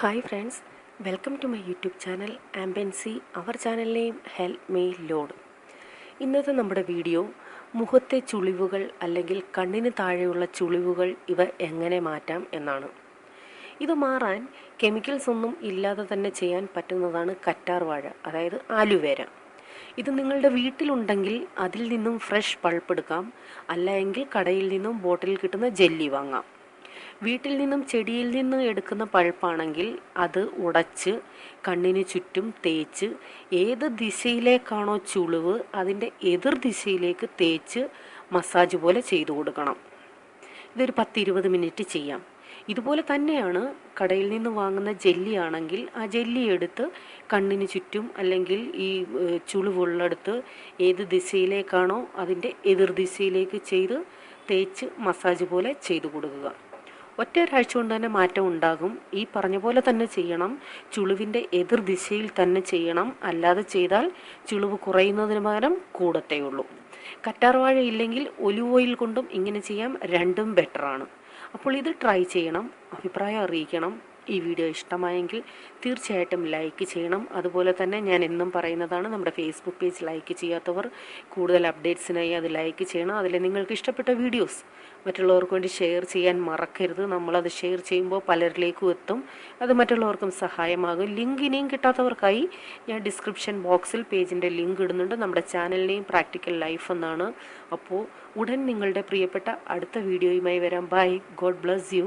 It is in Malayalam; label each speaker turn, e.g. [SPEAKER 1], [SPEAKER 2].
[SPEAKER 1] Hi friends welcome to my YouTube channel ആംബൻസി അവർ ചാനലിനെയും ഹെൽപ് ഹെൽപ്പ് മീ ലോഡ് ഇന്നത്തെ നമ്മുടെ വീഡിയോ മുഖത്തെ ചുളിവുകൾ അല്ലെങ്കിൽ കണ്ണിന് താഴെയുള്ള ചുളിവുകൾ ഇവ എങ്ങനെ മാറ്റാം എന്നാണ്. ഇത് മാറാൻ കെമിക്കൽസ് ഒന്നും ഇല്ലാതെ തന്നെ ചെയ്യാൻ പറ്റുന്നതാണ് കറ്റാർ വാഴ അതായത് ആലുവേര. ഇത് നിങ്ങളുടെ വീട്ടിലുണ്ടെങ്കിൽ അതിൽ നിന്നും ഫ്രഷ് പൾപ്പ് എടുക്കാം. അല്ല എങ്കിൽ കടയിൽ നിന്നും ബോട്ടിൽ കിട്ടുന്ന ജെല്ലി വാങ്ങാം. വീട്ടിൽ നിന്നും ചെടിയിൽ നിന്ന് എടുക്കുന്ന പഴുപ്പാണെങ്കിൽ അത് ഉടച്ച് കണ്ണിന് ചുറ്റും തേച്ച് ഏത് ദിശയിലേക്കാണോ ചുളിവ് അതിന്റെ എതിർ ദിശയിലേക്ക് തേച്ച് മസാജ് പോലെ ചെയ്തു കൊടുക്കണം. ഇതൊരു പത്തിരുപത് മിനിറ്റ് ചെയ്യാം. ഇതുപോലെ തന്നെയാണ് കടയിൽ നിന്ന് വാങ്ങുന്ന ജെല്ലി ആണെങ്കിൽ ആ ജെല്ലി എടുത്ത് കണ്ണിന് ചുറ്റും അല്ലെങ്കിൽ ഈ ചുളിവുള്ളടുത്ത് ഏത് ദിശയിലേക്കാണോ അതിന്റെ എതിർ ദിശയിലേക്ക് ചെയ്ത് തേച്ച് മസാജ് പോലെ ചെയ്തു കൊടുക്കുക. ഒറ്റ ഒരാഴ്ച കൊണ്ട് തന്നെ മാറ്റം ഉണ്ടാകും. ഈ പറഞ്ഞ പോലെ തന്നെ ചെയ്യണം. ചുളിവിന്റെ എതിർദിശയിൽ തന്നെ ചെയ്യണം. അല്ലാതെ ചെയ്താൽ ചുളിവ് കുറയുന്നതിന് പകരം കൂടത്തേ ഉള്ളൂ കറ്റാർവാഴ ഇല്ലെങ്കിൽ ഒലിവ് ഓയിൽ കൊണ്ടും ഇങ്ങനെ ചെയ്യാം. രണ്ടും ബെറ്ററാണ് അപ്പോൾ ഇത് ട്രൈ ചെയ്യണം. അഭിപ്രായം അറിയിക്കണം. ഈ വീഡിയോ ഇഷ്ടമായെങ്കിൽ തീർച്ചയായിട്ടും ലൈക്ക് ചെയ്യണം. അതുപോലെ തന്നെ ഞാൻ എന്നും പറയുന്നതാണ് നമ്മുടെ ഫേസ്ബുക്ക് പേജ് ലൈക്ക് ചെയ്യാത്തവർ കൂടുതൽ അപ്ഡേറ്റ്സിനായി അത് ലൈക്ക് ചെയ്യണം. അതിൽ നിങ്ങൾക്ക് ഇഷ്ടപ്പെട്ട വീഡിയോസ് മറ്റുള്ളവർക്ക് വേണ്ടി ഷെയർ ചെയ്യാൻ മറക്കരുത്. നമ്മളത് ഷെയർ ചെയ്യുമ്പോൾ പലരിലേക്കും എത്തും. അത് മറ്റുള്ളവർക്കും സഹായമാകും. ലിങ്ക് ഇനിയും കിട്ടാത്തവർക്കായി ഞാൻ ഡിസ്ക്രിപ്ഷൻ ബോക്സിൽ പേജിന്റെ ലിങ്ക് ഇടുന്നുണ്ട്. നമ്മുടെ ചാനലിനെയും പ്രാക്ടിക്കൽ ലൈഫ് എന്നാണ്. അപ്പോൾ ഉടൻ നിങ്ങളുടെ പ്രിയപ്പെട്ട അടുത്ത വീഡിയോയുമായി വരാം. By God bless you